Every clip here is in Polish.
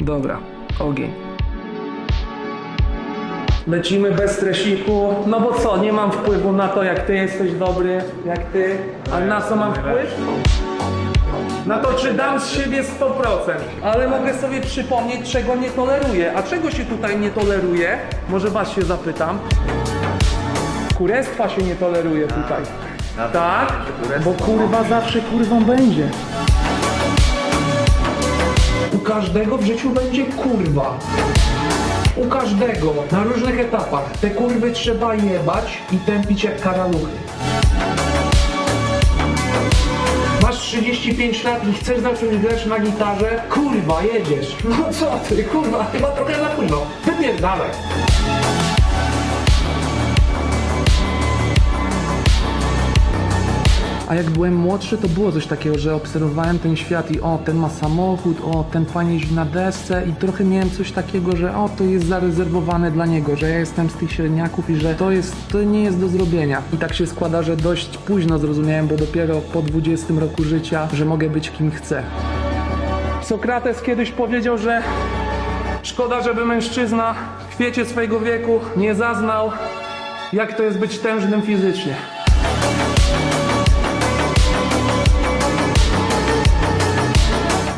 Dobra, ogień. Lecimy bez stresiku. No bo co, nie mam wpływu na to, jak ty jesteś dobry, jak ty. A na co mam wpływ? Na to, czy dam z siebie 100%. Ale mogę sobie przypomnieć, czego nie toleruję. A czego się tutaj nie toleruje? Może was się zapytam. Kurestwa się nie toleruje tutaj. Tak? Bo kurwa zawsze kurwą będzie. U każdego w życiu będzie kurwa. U każdego, na różnych etapach. Te kurwy trzeba jebać i tępić jak karaluchy. Masz 35 lat i chcesz zacząć grać na gitarze? Kurwa, jedziesz. No co ty, kurwa, chyba trochę za późno. Wypierdalaj. A jak byłem młodszy, to było coś takiego, że obserwowałem ten świat i o, ten ma samochód, o, ten fajnie jeździ na desce i trochę miałem coś takiego, że o, to jest zarezerwowane dla niego, że ja jestem z tych średniaków i że to jest, to nie jest do zrobienia. I tak się składa, że dość późno zrozumiałem, bo dopiero po 20 roku życia, że mogę być kim chcę. Sokrates kiedyś powiedział, że szkoda, żeby mężczyzna w kwiecie swojego wieku nie zaznał, jak to jest być tężnym fizycznie.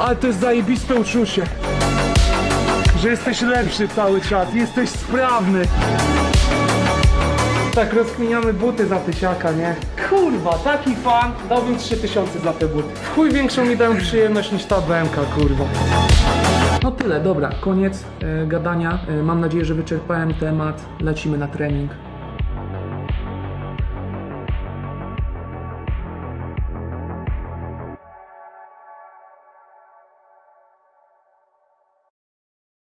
Ale to jest zajebiste uczucie, że jesteś lepszy cały czas, jesteś sprawny. Tak rozkminiamy buty za tysiaka, nie? Kurwa, taki fan, dałbym 3000 za te buty. W chuj większą mi dałem przyjemność niż ta BMK, kurwa. No tyle, dobra, koniec e, gadania. E, mam nadzieję, że wyczerpałem temat. Lecimy na trening.